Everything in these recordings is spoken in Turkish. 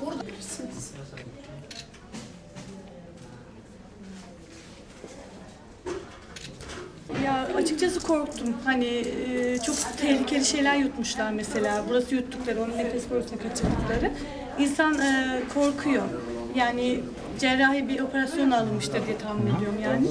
Burada bilirsiniz. Ya açıkçası korktum. Hani e, çok tehlikeli şeyler yutmuşlar mesela. Burası yuttukları, onun nefes borusuna kaçırdıkları. İnsan e, korkuyor. Yani cerrahi bir operasyon alınmıştır diye tahmin ediyorum yani.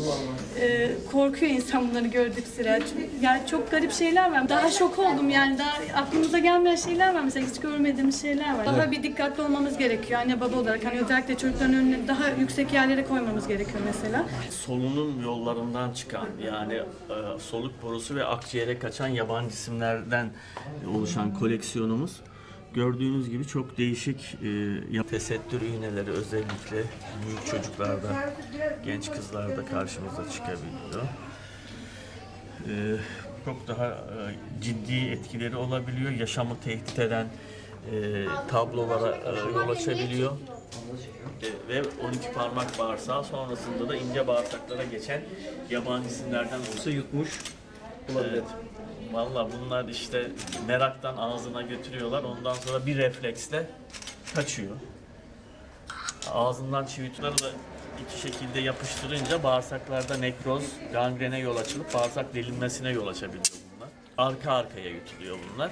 E, korkuyor insan bunları gördük sıra. Yani çok garip şeyler var. Daha şok oldum yani daha aklımıza gelmeyen şeyler var mesela hiç görmediğimiz şeyler var. Daha bir dikkatli olmamız gerekiyor anne baba olarak. Hani özellikle çocukların önüne daha yüksek yerlere koymamız gerekiyor mesela. solunum yollarından çıkan yani e, soluk borusu ve akciğere kaçan yabancı cisimlerden oluşan koleksiyonumuz gördüğünüz gibi çok değişik e, tesettür iğneleri özellikle büyük çocuklarda, genç kızlarda karşımıza çıkabiliyor. E, çok daha e, ciddi etkileri olabiliyor. Yaşamı tehdit eden e, tablolara e, yol açabiliyor. E, ve 12 parmak bağırsağı sonrasında da ince bağırsaklara geçen yabancı cisimlerden olsa yutmuş. Evet. Valla bunlar işte meraktan ağzına götürüyorlar. Ondan sonra bir refleksle kaçıyor. Ağzından çivitleri da iki şekilde yapıştırınca bağırsaklarda nekroz, gangrene yol açılıp bağırsak delinmesine yol açabiliyor bunlar. Arka arkaya yutuluyor bunlar.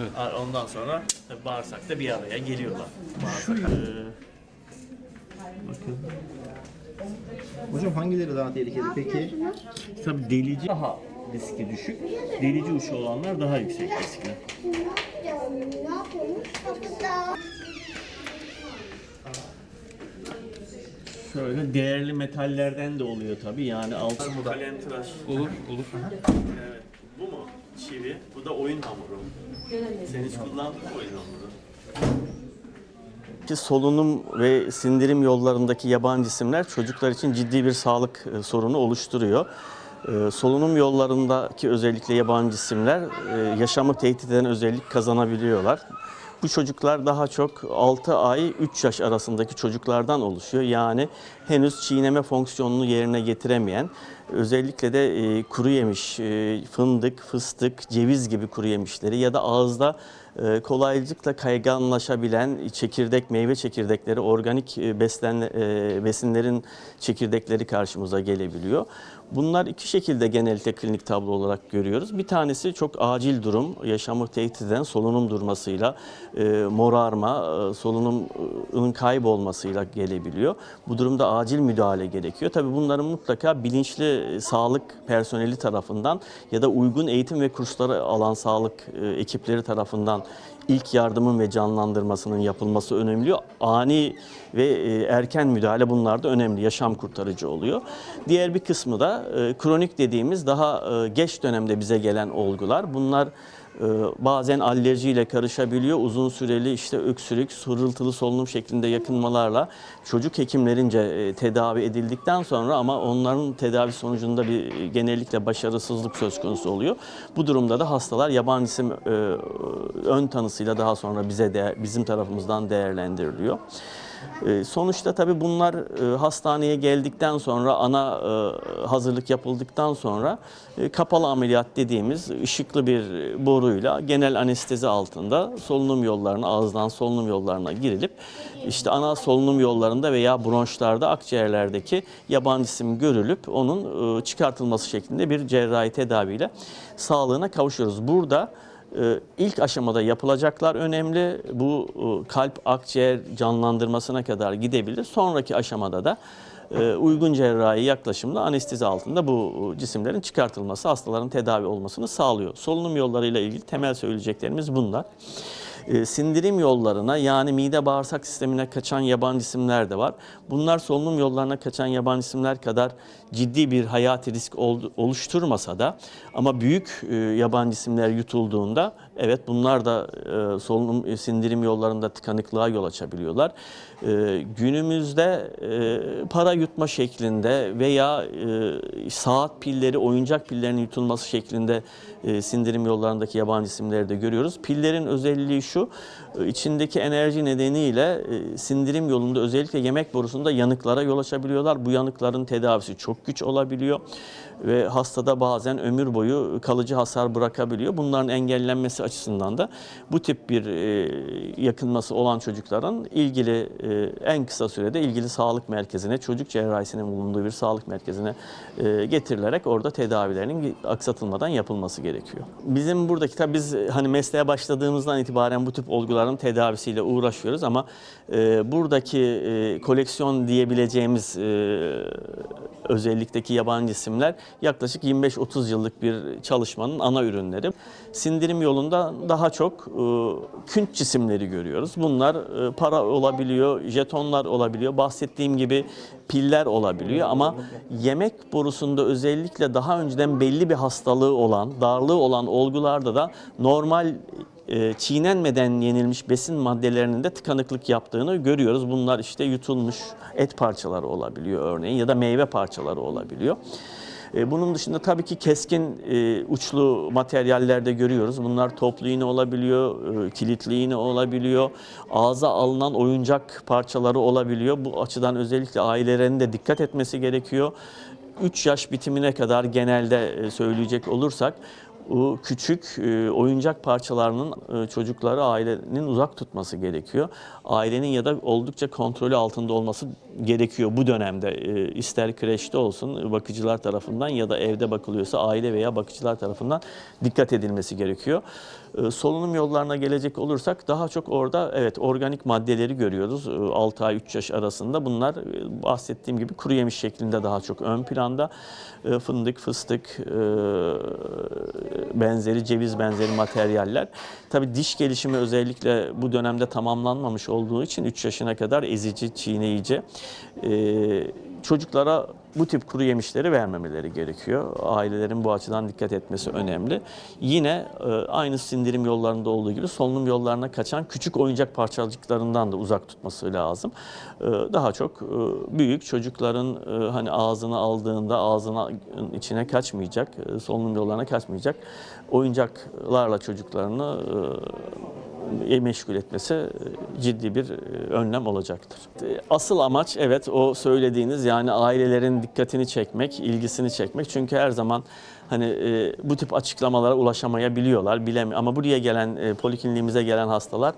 Evet. Ondan sonra tabii bağırsakta bir araya geliyorlar. Bağırsak, e, bakın. Hocam hangileri daha tehlikeli peki? Tabii delici daha riski düşük. Delici uçu olanlar daha yüksek riskli. Ne yapıyormuş? Kapıda. Şöyle değerli metallerden de oluyor tabii. Yani altın kalem tıraş. Olur, olur. Evet. Çivi. Bu da oyun hamuru. Sen hiç kullandın mı oyun hamuru? Ki solunum ve sindirim yollarındaki yabancı cisimler çocuklar için ciddi bir sağlık e, sorunu oluşturuyor. E, solunum yollarındaki özellikle yabancı cisimler e, yaşamı tehdit eden özellik kazanabiliyorlar. Bu çocuklar daha çok 6 ay 3 yaş arasındaki çocuklardan oluşuyor. Yani henüz çiğneme fonksiyonunu yerine getiremeyen, özellikle de e, kuru yemiş, e, fındık, fıstık, ceviz gibi kuru yemişleri ya da ağızda e, kolaylıkla kayganlaşabilen çekirdek, meyve çekirdekleri, organik e, beslen, e, besinlerin çekirdekleri karşımıza gelebiliyor. Bunlar iki şekilde genellikle klinik tablo olarak görüyoruz. Bir tanesi çok acil durum, yaşamı tehdit eden solunum durmasıyla, e, morarma, e, solunumun kaybolmasıyla gelebiliyor. Bu durumda acil müdahale gerekiyor. Tabii bunların mutlaka bilinçli e, sağlık personeli tarafından ya da uygun eğitim ve kursları alan sağlık e, ekipleri tarafından ilk yardımın ve canlandırmasının yapılması önemli. Ani ve e, erken müdahale bunlar da önemli. Yaşam kurtarıcı oluyor. Diğer bir kısmı da e, kronik dediğimiz daha e, geç dönemde bize gelen olgular. Bunlar bazen alerjiyle karışabiliyor. Uzun süreli işte öksürük, hırıltılı solunum şeklinde yakınmalarla çocuk hekimlerince e, tedavi edildikten sonra ama onların tedavi sonucunda bir e, genellikle başarısızlık söz konusu oluyor. Bu durumda da hastalar yabancı isim e, ön tanısıyla daha sonra bize de, bizim tarafımızdan değerlendiriliyor. E, Sonuçta tabii bunlar e, hastaneye geldikten sonra ana e, hazırlık yapıldıktan sonra e, kapalı ameliyat dediğimiz ışıklı bir boruyla genel anestezi altında solunum yollarına ağızdan solunum yollarına girilip işte ana solunum yollarında veya bronşlarda akciğerlerdeki yabancı cisim görülüp onun çıkartılması şeklinde bir cerrahi tedaviyle sağlığına kavuşuyoruz. Burada ee, ilk aşamada yapılacaklar önemli. Bu e, kalp akciğer canlandırmasına kadar gidebilir. Sonraki aşamada da e, uygun cerrahi yaklaşımla anestezi altında bu e, cisimlerin çıkartılması hastaların tedavi olmasını sağlıyor. Solunum yollarıyla ilgili temel söyleyeceklerimiz bunlar. E, sindirim yollarına yani mide bağırsak sistemine kaçan yabancı cisimler de var. Bunlar solunum yollarına kaçan yabancı cisimler kadar ciddi bir hayati risk ol- oluşturmasa da ama büyük e, yabancı cisimler yutulduğunda evet bunlar da e, solunum sindirim yollarında tıkanıklığa yol açabiliyorlar. Günümüzde para yutma şeklinde veya saat pilleri, oyuncak pillerinin yutulması şeklinde sindirim yollarındaki yabancı cisimleri de görüyoruz. Pillerin özelliği şu, e, içindeki enerji nedeniyle e, sindirim yolunda özellikle yemek borusunda yanıklara yol açabiliyorlar. Bu yanıkların tedavisi çok güç olabiliyor ve hastada bazen ömür boyu kalıcı hasar bırakabiliyor. Bunların engellenmesi açısından da bu tip bir e, yakınması olan çocukların ilgili en kısa sürede ilgili sağlık merkezine, çocuk cerrahisinin bulunduğu bir sağlık merkezine getirilerek orada tedavilerinin aksatılmadan yapılması gerekiyor. Bizim buradaki tabii biz hani mesleğe başladığımızdan itibaren bu tip olguların tedavisiyle uğraşıyoruz ama e, buradaki e, koleksiyon diyebileceğimiz e, özellikteki yabancı isimler yaklaşık 25-30 yıllık bir çalışmanın ana ürünleri. Sindirim yolunda daha çok e, künç cisimleri görüyoruz. Bunlar e, para olabiliyor, jetonlar olabiliyor. Bahsettiğim gibi piller olabiliyor ama yemek borusunda özellikle daha önceden belli bir hastalığı olan, darlığı olan olgularda da normal çiğnenmeden yenilmiş besin maddelerinin de tıkanıklık yaptığını görüyoruz. Bunlar işte yutulmuş et parçaları olabiliyor örneğin ya da meyve parçaları olabiliyor. E, Bunun dışında tabii ki keskin e, uçlu materyallerde görüyoruz. Bunlar toplu iğne olabiliyor, e, kilitli iğne olabiliyor, ağza alınan oyuncak parçaları olabiliyor. Bu açıdan özellikle ailelerin de dikkat etmesi gerekiyor. 3 yaş bitimine kadar genelde e, söyleyecek olursak o küçük e, oyuncak parçalarının e, çocukları ailenin uzak tutması gerekiyor. Ailenin ya da oldukça kontrolü altında olması gerekiyor bu dönemde. E, ister kreşte olsun bakıcılar tarafından ya da evde bakılıyorsa aile veya bakıcılar tarafından dikkat edilmesi gerekiyor. E, solunum yollarına gelecek olursak daha çok orada evet organik maddeleri görüyoruz. E, 6 ay 3 yaş arasında bunlar e, bahsettiğim gibi kuru yemiş şeklinde daha çok ön planda. Fındık, fıstık, benzeri ceviz benzeri materyaller. Tabii diş gelişimi özellikle bu dönemde tamamlanmamış olduğu için 3 yaşına kadar ezici, çiğneyici çocuklara bu tip kuru yemişleri vermemeleri gerekiyor. Ailelerin bu açıdan dikkat etmesi önemli. Yine e, aynı sindirim yollarında olduğu gibi solunum yollarına kaçan küçük oyuncak parçacıklarından da uzak tutması lazım. E, Daha çok e, büyük çocukların hani ağzına aldığında ağzına içine kaçmayacak, solunum yollarına kaçmayacak oyuncaklarla çocuklarını meşgul etmesi ciddi bir önlem olacaktır. Asıl amaç evet o söylediğiniz yani ailelerin dikkatini çekmek, ilgisini çekmek. Çünkü her zaman hani e, bu tip açıklamalara ulaşamayabiliyorlar, bilemiyor. Ama buraya gelen, e, polikliniğimize gelen hastalar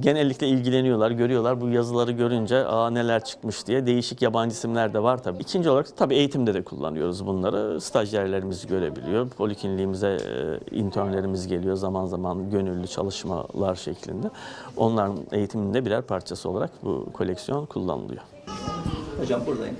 genellikle ilgileniyorlar, görüyorlar. Bu yazıları görünce aa neler çıkmış diye değişik yabancı isimler de var tabii. İkinci olarak tabii eğitimde de kullanıyoruz bunları. Stajyerlerimiz görebiliyor. Polikliniğimize e, internlerimiz geliyor zaman zaman gönüllü çalışmalar şeklinde. Onların eğitiminde birer parçası olarak bu koleksiyon kullanılıyor. Hocam buradayım.